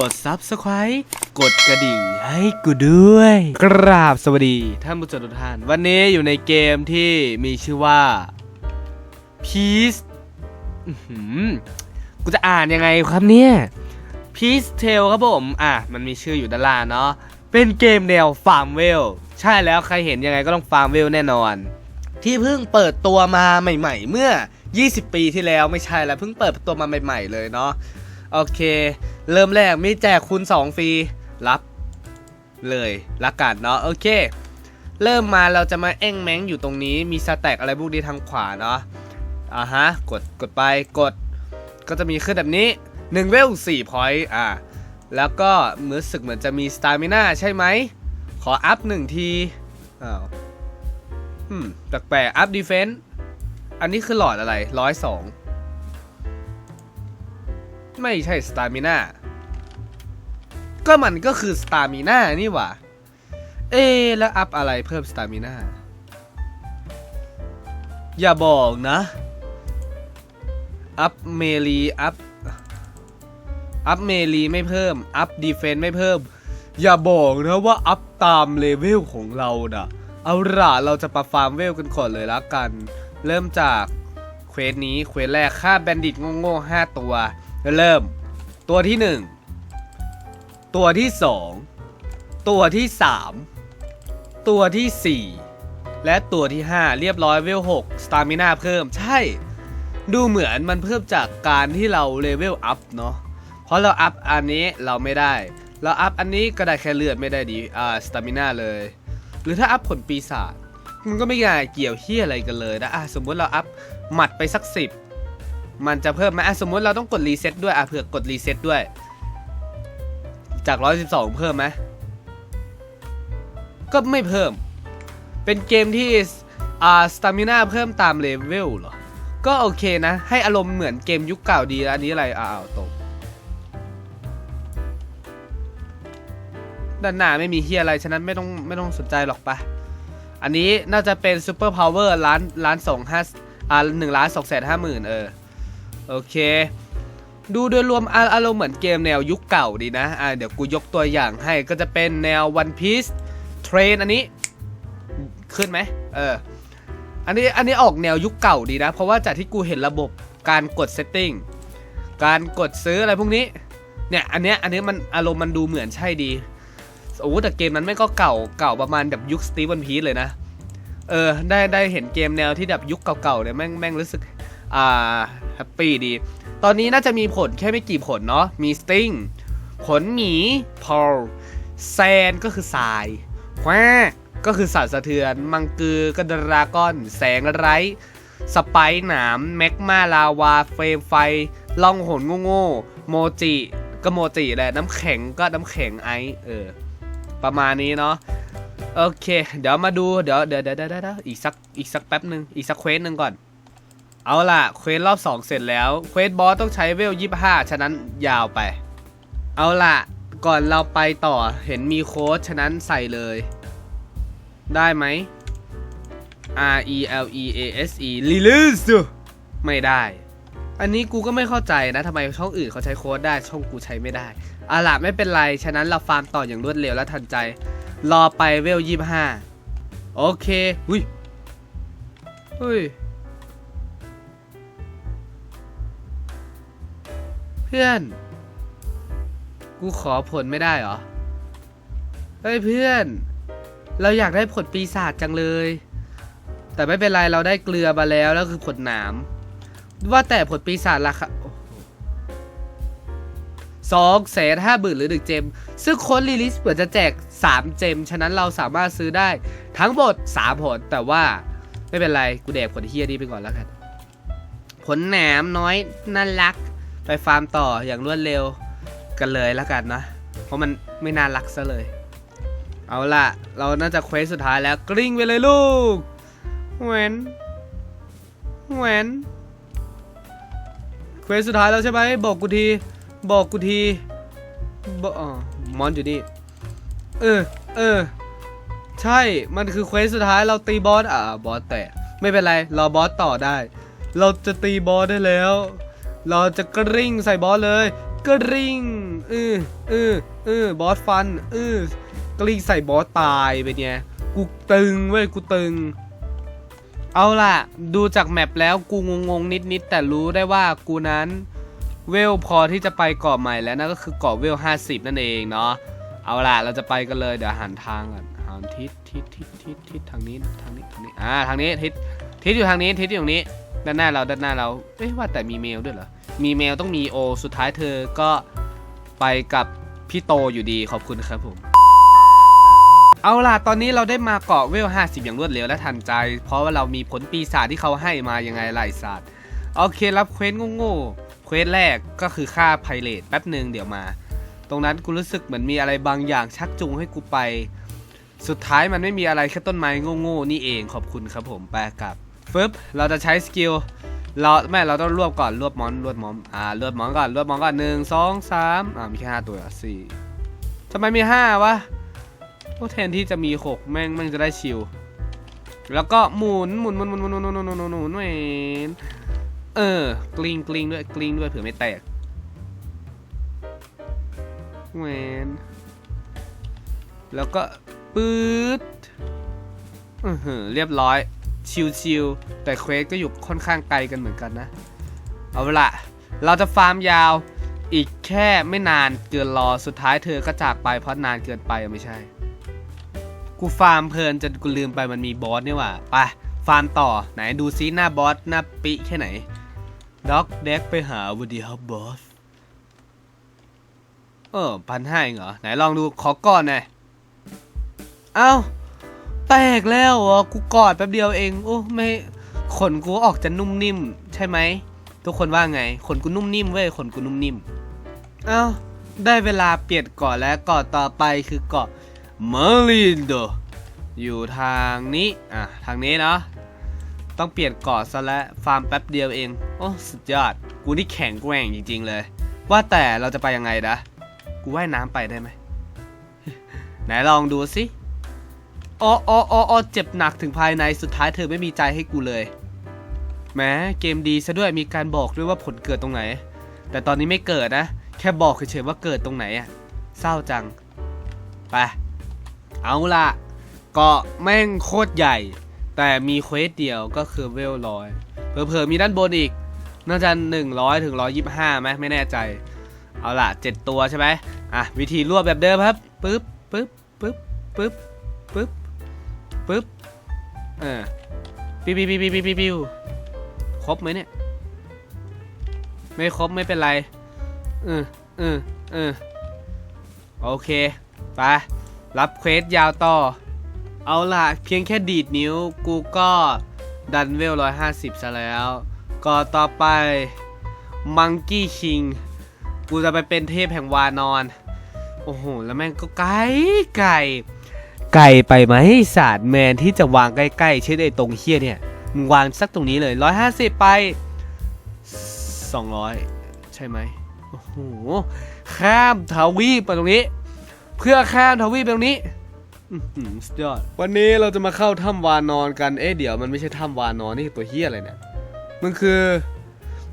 กด Subscribe กดกระดิ่งให้กูด้วย กราบสวัสดีท่านผู้ชมทุกท่าน วันนี้อยู่ในเกมที่มีชื่อว่า Peace อื้อหือกูจะอ่านยังไงครับเนี่ย Peace Tale ครับผม อะ มันมีชื่ออยู่ด้านล่างเนาะ เป็นเกมแนวฟาร์มเวล ใช่แล้วใครเห็นยังไงก็ต้องฟาร์มเวลแน่นอน ที่เพิ่งเปิดตัวมาใหม่ ๆ เมื่อ 20 ปีที่แล้วไม่ใช่แล้วเพิ่งเปิดตัวมาใหม่ ๆ เลยเนาะ โอเค เริ่มแรกมีแจกคูณ2ฟรีรับเลยละกันเนาะโอเค เริ่มมาเราจะมาแอ่งแมงอยู่ตรงนี้มีสแต็กอะไรพวกนี้ทางขวาเนาะอ่าฮะกดกดไปกดก็จะมีขึ้นแบบนี้1เวล4พอยต์อ่าแล้วก็มือสึกเหมือนจะมีสตามิน่าใช่ไหม ขออัพหนึ่งทีอ้าวอืมแปลกๆอัพดีเฟนส์อันนี้คือหลอดอะไรร้อยสองไม่ใช่สตามิน่า ก็มันก็คือสตามิน่านี่หว่า เอแล้วอัพอะไรเพิ่มสตามิน่า อย่าบอกนะ อัพเมลีอัพ อัพเมลีไม่เพิ่ม อัพดีเฟนต์ไม่เพิ่ม อย่าบอกนะว่าอัพตามเลเวลของเราน่ะ เอาล่ะเราจะประฟาร์มเวลกันก่อนเลยละกัน เริ่มจากเควสนี้เควสแรกฆ่าแบนดิตโง่ๆ5ตัว เริ่ม ตัวที่ 1 ตัวที่2ตัวที่3ตัวที่4และตัวที่5เรียบร้อยเวล6สตามิน่าเพิ่มใช่ ดูเหมือนมันเพิ่มจากการที่เราเลเวลอัพเนาะเพราะเราอัพอันนี้เราไม่ได้ เราอัพอันนี้ก็ได้แค่เลือดไม่ได้ดีอ่าสตามิน่าเลย หรือถ้าอัพผลปีศาจมันก็ไม่ง่ายเกี่ยวเฮียอะไรกันเลยนะอะสมมุติเราอัพหมัดไปสักสิบมันจะเพิ่มไหมอะสมมุติเราต้องกดรีเซ็ตด้วยอะเผื่อกดรีเซ็ตด้วย จาก 112 เพิ่มไหมก็ไม่เพิ่ม เป็นเกมที่อ่าสตามิน่าเพิ่มตามเลเวลเหรอ ก็โอเคนะ ให้อารมณ์เหมือนเกมยุคเก่าดีแล้วอันนี้อะไรอ้าวตกด้านหน้าไม่มีเฮียอะไร ฉะนั้นไม่ต้องไม่ต้องสนใจหรอกปะอันนี้น่าจะเป็นซูเปอร์พาวเวอร์ล้านล้านสองห้าอ่าหนึ่งล้านสองแสนห้าหมื่นเออ โอเค ดูโดยรวมอารมณ์เหมือนเกมแนวยุคเก่าดีนะอ่าเดี๋ยวกูยกตัวอย่างให้ก็จะเป็นแนว One Piece Train อันนี้ ขึ้นไหมเออ อันนี้อันนี้ออกแนวยุคเก่าดีนะ เพราะว่าจากที่กูเห็นระบบการกดเซตติ้งการกดซื้ออะไรพวกนี้ เนี่ยอันเนี้ยอันนี้มันอารมณ์มันดูเหมือนใช่ดีโอ้แต่เกมนั้นไม่ก็เก่าเก่าประมาณแบบยุคสตีวันพีซเลยนะ เออ ได้ได้เห็นเกมแนวที่แบบยุคเก่าๆเนี่ยแม่งแม่งรู้สึก อ่าแฮปปี้ดี ตอนนี้น่าจะมีผลแค่ไม่กี่ผลเนาะมีสติงผลหมีพอลแซนก็คือทรายแควก็คือสัตว์สะเทือน มังกือก็ดราก้อน แสงไร้สไปร์หนามแมกมาลาวา เฟรมไฟ ล่องหนโง่ๆโมจิก็โมจิแหละน้ำแข็งก็น้ำแข็งไอเออ ประมาณนี้เนาะโอเค เดี๋ยวมาดู เดี๋ยวเดี๋ยวเดี๋ยวเดี๋ยวเดี๋ยวอีกสักอีกสักแป๊บหนึ่งอีกสักเควสหนึ่งก่อน เอาล่ะ เควสรอบ 2 เสร็จแล้ว เควสบอสต้องใช้เวล25ฉะนั้นยาวไป เอาล่ะ ก่อนเราไปต่อเห็นมีโค้ดฉะนั้นใส่เลย ได้ไหม R E L E A S E release ไม่ได้ อันนี้กูก็ไม่เข้าใจนะทำไมช่องอื่นเขาใช้โค้ดได้ช่องกูใช้ไม่ได้อาล่ะไม่เป็นไร ฉะนั้นเราฟาร์มต่ออย่างรวดเร็วและทันใจ รอไปเวล25โอเค อุ้ยเฮ้ย พื่อน กูขอผลไม่ได้เหรอ เฮ้ยเพื่อน เราอยากได้ผลปีศาจจังเลย แต่ไม่เป็นไรเราได้เกลือมาแล้วแล้วคือผลหนาม ว่าแต่ผลปีศาจราคาสองแสนห้าหมื่นหรือหนึ่งเจม ซึ่งโค้ดรีลิสเหมือนจะแจก3เจม ฉะนั้นเราสามารถซื้อได้ทั้งหมด3ผล แต่ว่าไม่เป็นไร กูแดกผลเฮียนี้ไปก่อนแล้วกัน ผลหนามน้อยน่ารัก ไปฟาร์มต่ออย่างรวดเร็วกันเลยแล้วกันนะ เพราะมันไม่น่ารักซะเลย เอาล่ะ เราน่าจะเควสสุดท้ายแล้วกริ้งไปเลยลูกแหวนแหวนเควสสุดท้ายแล้วใช่ไหมบอกกูทีบอกกูทีบอกอ๋อมอนอยู่นี่เออเออใช่มันคือเควสสุดท้ายเราตีบอสอ่าบอสแตกไม่เป็นไรรอบอสต่อได้ เราจะตีบอสได้แล้ว เราจะกริ่งใส่บอสเลย กริงเออเออเออบอสฟันเออกริงใส่บอสตายไปเนี่ยกูตึงเว้ยกูตึง เอาล่ะ ดูจากแมปแล้วกูงงๆนิดๆแต่รู้ได้ว่ากูนั้นเวลพอที่จะไปเกาะใหม่แล้วนั่นก็คือเกาะเวล 50 นั่นเองเนาะเอาล่ะเราจะไปกันเลยเดี๋ยวหันทางก่อนหันทิศทิศทิศทิศทิศทางนี้ทางนี้ทางนี้อ่าทางนี้ทิศทิศอยู่ทางนี้ทิศอยู่ตรงนี้ ด้านหน้าเราด้านหน้าเราเอ๊ะว่าแต่มีเมลด้วยเหรอ มีเมลต้องมีโอ สุดท้ายเธอก็ไปกับพี่โตอยู่ดีขอบคุณครับผม เอาล่ะ ตอนนี้เราได้มาเกาะเวล 50 อย่างรวดเร็วและทันใจ เพราะว่าเรามีผลปีศาจที่เขาให้มายังไงล่ะไอสัตว์โอเครับเควสโง่ๆเควสแรกก็คือฆ่าไพเรตแป๊บหนึ่งเดี๋ยวมา ตรงนั้นกูรู้สึกเหมือนมีอะไรบางอย่างชักจูงให้กูไป สุดท้ายมันไม่มีอะไรแค่ต้นไม้โง่ๆนี่เองขอบคุณครับผมแปลกลับ ฟึบเราจะใช้สกิลเราแม่เราต้องรวบก่อนรวบมอนรวบมอนอ่ารวบมอนก่อนรวบมอนก่อนหนึ่งสองสามอ่ามีแค่ห้าตัวสี่ทำไมมีห้าวะโอ้แทนที่จะมีหกแม่งแม่งจะได้ชิว แล้วก็หมุนหมุนหมุนหมุนหมุนหมุนหมุนหมุนหมุนหมุนหมุนเออกลิ้งกลิ้งด้วยกลิ้งด้วยเผื่อไม่แตกแหวนแล้วก็ปื๊ดอือหือเรียบร้อย ชิวๆแต่เควสก็อยู่ค่อนข้างไกลกันเหมือนกันนะ เอาละเราจะฟาร์มยาวอีกแค่ไม่นานเกินรอสุดท้ายเธอก็จากไปเพราะนานเกินไปไม่ใช่ กูฟาร์มเพลินจนกูลืมไปมันมีบอสนี่หว่าไปฟาร์มต่อไหนดูซิหน้าบอสหน้าปิแค่ไหนด็อกเด็กไปหาวูดีครับบอสเออพันห้าเหรอไหนลองดูขอก่อนหน่อยเอ้า แตกแล้วเหรอกูกอดแป๊บเดียวเอง โอ้ไม่ขนกูออกจะนุ่มนิ่ม ใช่ไหมทุกคนว่าไงขนกูนุ่มนิ่มเว้ยขนกูนุ่มนิ่มเอ้าได้เวลาเปลี่ยนเกาะแล้วเกาะต่อไปคือเกาะมารินโดอยู่ทางนี้อะทางนี้เนาะต้องเปลี่ยนเกาะซะแล้วฟาร์มแป๊บเดียวเอง โอ้สุดยอด กูนี่แข็งแกร่งจริง ๆ เลย ว่าแต่เราจะไปยังไงนะ กูว่ายน้ำไปได้ไหม ไหนลองดูสิ อ๋ออ๋ออ๋อเจ็บหนักถึงภายในสุดท้ายเธอไม่มีใจให้กูเลยแหม้เกมดีซะด้วยมีการบอกด้วยว่าผลเกิดตรงไหน แต่ตอนนี้ไม่เกิดนะ แค่บอกเฉยๆว่าเกิดตรงไหนอะเศร้าจัง ไป เอาละเกาะแม่งโคตรใหญ่ แต่มีเควสเดียวก็คือเวลร้อยเผลอๆมีด้านบนอีก น่าจะ 100 ถึง 125ไหมไม่แน่ใจ เอาละ7ตัวใช่ไหมอะ วิธีรวบแบบเดิมครับปึ๊บปึ๊บปึ๊บปึ๊บปึ๊บ ปึ๊บเออปิวปิวปิวปิวปิวปิวครบไหมเนี่ย ไม่ครบไม่เป็นไรเออเออเออโอเค ไป รับเควสยาวต่อ เอาล่ะ เพียงแค่ดีดนิ้ว กูก็ดันเวล 150 ซะแล้ว ก็ต่อไปมังกี้คิงกูจะไปเป็นเทพแห่งวานอน โอ้โห แล้วแม่งก็ไกลไกล ไกลไปไหมศาสตร์แมนที่จะวางใกล้ๆเช่นไอ้ตรงเฮี้ยเนี่ยมึงวางสักตรงนี้เลย150ไป200ใช่ไหมโอ้โหข้ามทวีปไปตรงนี้ เพื่อข้ามทวีปไปตรงนี้สุดยอดวันนี้เราจะมาเข้าถ้ำวานอนกันเอ๊ะเดี๋ยวมันไม่ใช่ถ้ำวานอนนี่ตัวเฮี้ยอะไรเนี่ยมันคือ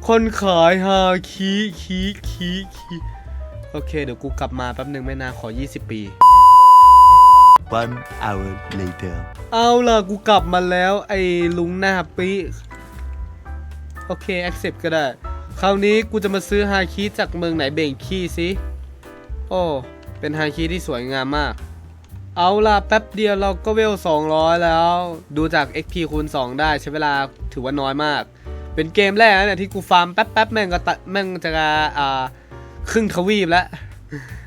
คนขายฮาคีคีคีคีโอเค เดี๋ยวกูกลับมาแป๊บหนึ่งไม่นานขอ 20 ปี One hour later. เอาล่ะกูกลับมาแล้วไอ้ลุงหน้าปีโอเค accept ก็ได้ คราวนี้กูจะมาซื้อฮาคิจากเมืองไหนเบ่งขี้สิโอ้เป็นฮาคิที่สวยงามมาก เอาล่ะแป๊บเดียวเราก็เวล 200 แล้ว ดูจาก XP คูณ 2 ได้ใช้เวลาถือว่าน้อยมาก เป็นเกมแรกนะเนี่ยที่กูฟาร์มแป๊บแป๊บแม่งก็แม่งจะอ่าครึ่งทวีปแล้ว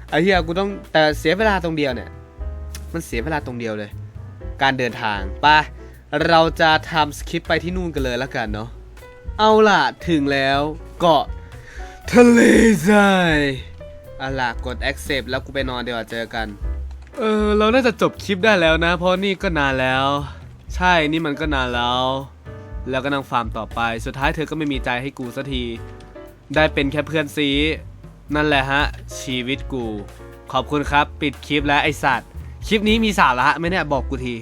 ไอ้เหี้ยกูต้องแต่เสียเวลาตรงเดียวเนี่ย มันเสียเวลาตรงเดียวเลย การเดินทางไปะเราจะทำสคริปไปที่นู่นกันเลยแล้วกันเนาะเอาล่ะ ถึงแล้วเกาะทะเลทรายเอาล่ะกด accept แล้วกูไปนอนเดี๋ยวเจอกัน เออ เราน่าจะจบคลิปได้แล้วนะ เพราะนี่ก็นานแล้ว ใช่นี่มันก็นานแล้ว แล้วก็นั่งฟาร์มต่อไป สุดท้ายเธอก็ไม่มีใจให้กูสักที ได้เป็นแค่เพื่อนซีนั่นแหละฮะ ชีวิตกู ขอบคุณครับ ปิดคลิปแล้วไอสัตว์ คลิปนี้มีสาระไหมเนี่ยบอกกูที